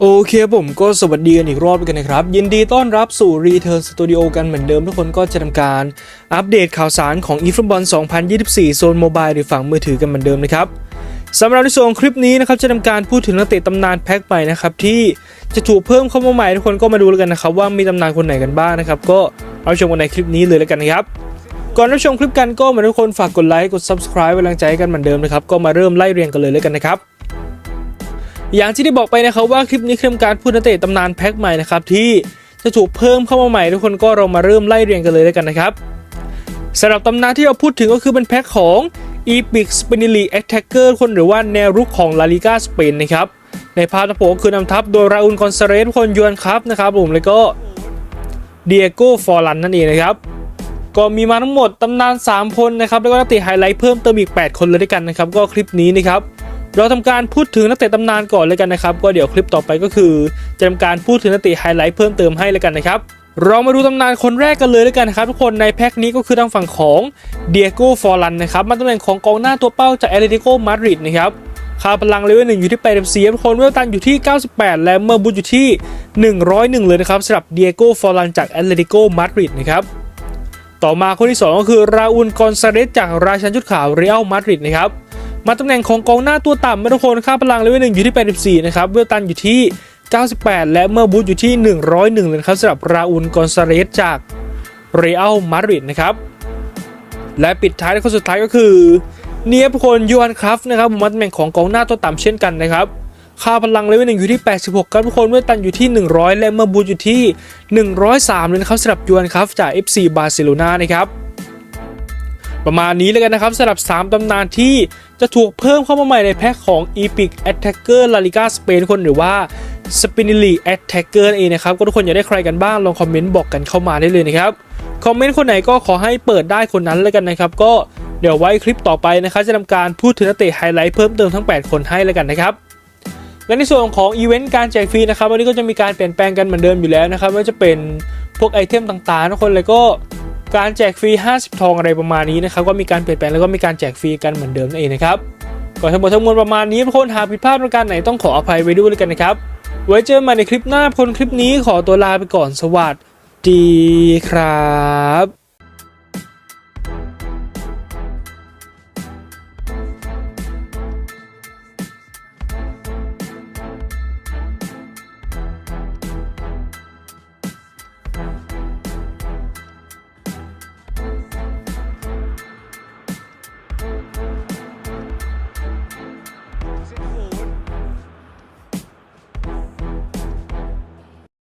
โอเคผมก็สวัสดีกันอีกรอบกันนะครับ ยินดีต้อนรับสู่ Return Studio กันเหมือนเดิมทุกคนก็จะทำการ อัปเดตข่าวสารของ e f o o t b a l 2024 โซนโมบายหรือฝั่งมือถือกันเหมือนเดิมนะครับสำหรับในส่วนของคลิปนี้นะครับจะทำการพูดถึงนักเตะตำนานแพ็คใหม่นะครับที่จะถูกเพิ่มเข้ามาใหม่ทุกคนก็มาดูแล้วกันนะครับว่ามีตำนานคนไหนกันบ้างนะครับก็รับชมกันในคลิปนี้เลยแล้วกันนะครับก่อนรับชมคลิปกันก็เหมือนทุกคนฝากกดไลค์กด subscribe เป็นกำลังใจกันเหมือนเดิมนะครับก็มาเริ่มไล่เรียงกันเลยแล้วกันนะครับ อย่างที่ได้บอกไปนะครับว่าคลิปนี้คือการพูดนักเตะตำนานแพ็คใหม่นะครับที่จะถูกเพิ่มเข้ามาใหม่ทุกคนก็เรามาเริ่มไล่เรียงกันเลยแล้วกันนะครับสำหรับตำนานที่เราพูดถึงก็คือเป็นแพ็คของ Epic s p i n i l y Attacker คนหรือว่าแนวรุกของลาลิกาสเปนนะครับในภาพทั้งผมก็คือนำทัพโดยราอุนคอนเซเรสคนยวนครับนะครับผมแล้วก็เดียโก้ฟอร์ลันนั่นเองนะครับก็มีมาทั้งหมดตำนาน 3 คนนะครับแล้วก็นักเตะไฮไลท์เพิ่มเติมอีก 8 คนเลยด้วยกันนะครับก็คลิปนี้นะครับ เราทำการพูดถึงนักเตะตำนานก่อนเลยกันนะครับ ก็เดี๋ยวคลิปต่อไปก็คือจะทำการพูดถึงนักเตะไฮไลท์เพิ่มเติมให้เลยกันนะครับ เรามาดูตำนานคนแรกกันเลยแล้วกันนะครับทุกคนในแพ็คนี้ก็คือทางฝั่งของเดียโก้ฟอร์ลันนะครับมาตำแหน่งของกองหน้าตัวเป้าจากแอตเลติโกมาดริดนะครับค่าพลังเลเวลหนึ่งอยู่ที่84ทุกคนเวลตันอยู่ที่ 98 และเมื่อบูอยู่ที่ 101 เลยนะครับสำหรับเดียโก้ฟอร์ลันจากแอตเลติโกมาดริดนะครับต่อมาคนที่ 2 ก็คือราอุนกอนซาเรสจากราชันชุดขาวเรอัลมาดริดนะครับ มาตำแหน่งของกองหน้าตัวต่ำมาทุกคนค่าพลังเลเวลหนึ่งอยู่ที่ 84 นะครับ เวลตันอยู่ที่ 98 และเมื่อบูทอยู่ที่ 101 เลยนครับสำหรับราอุนกอนซาเรสจากเรอัลมาดริดนะครับ และปิดท้ายในคนสุดท้ายก็คือเนียบคนยูอันครับนะครับมาตำแหน่งของกองหน้าตัวต่ำเช่นกันนะครับค่าพลังเลเวลหนึ่งอยู่ที่ 86 ครับทุกคนเมื่อตันอยู่ที่ 100 และเมื่อบูทอยู่ที่ 103 เลยนะครับสำหรับยูอันครับจาก FC บาร์เซโลนานะครับ ประมาณนี้เลยกันนะครับสำหรับ 3ตำนานที่ จะถูกเพิ่มเข้ามาใหม่ในแพ็คของ Epic Attacker La Liga Spain คนหรือว่า Spinelli Attacker เองนะครับ ก็ทุกคนอยากได้ใครกันบ้างลองคอมเมนต์บอกกันเข้ามาได้เลยนะครับ คอมเมนต์คนไหนก็ขอให้เปิดได้คนนั้นเลยกันนะครับ ก็เดี๋ยวไว้คลิปต่อไปนะครับ จะทำการพูดถึงนักเตะไฮไลท์เพิ่มเติมทั้ง 8 คนให้เลยกันนะครับและในส่วนของอีเวนต์การแจกฟรีนะครับวันนี้ก็จะมีการเปลี่ยนแปลงกันเหมือนเดิมอยู่แล้วนะครับไม่ว่าจะเป็นพวกไอเทมต่างๆทุกคนเลยก็ การแจกฟรี 50 ทองอะไรประมาณนี้นะครับก็มีการเปลี่ยนแปลงแล้วก็มีการแจกฟรีกันเหมือนเดิมนั่นเองนะครับก่อนทั้งหมดทั้งมวลประมาณนี้ทุกคนหากผิดพลาดประการไหนต้องขออภัยไว้ด้วยเลยกันนะครับไว้เจอกันใหม่ในคลิปหน้าคนคลิปนี้ขอตัวลาไปก่อนสวัสดีครับ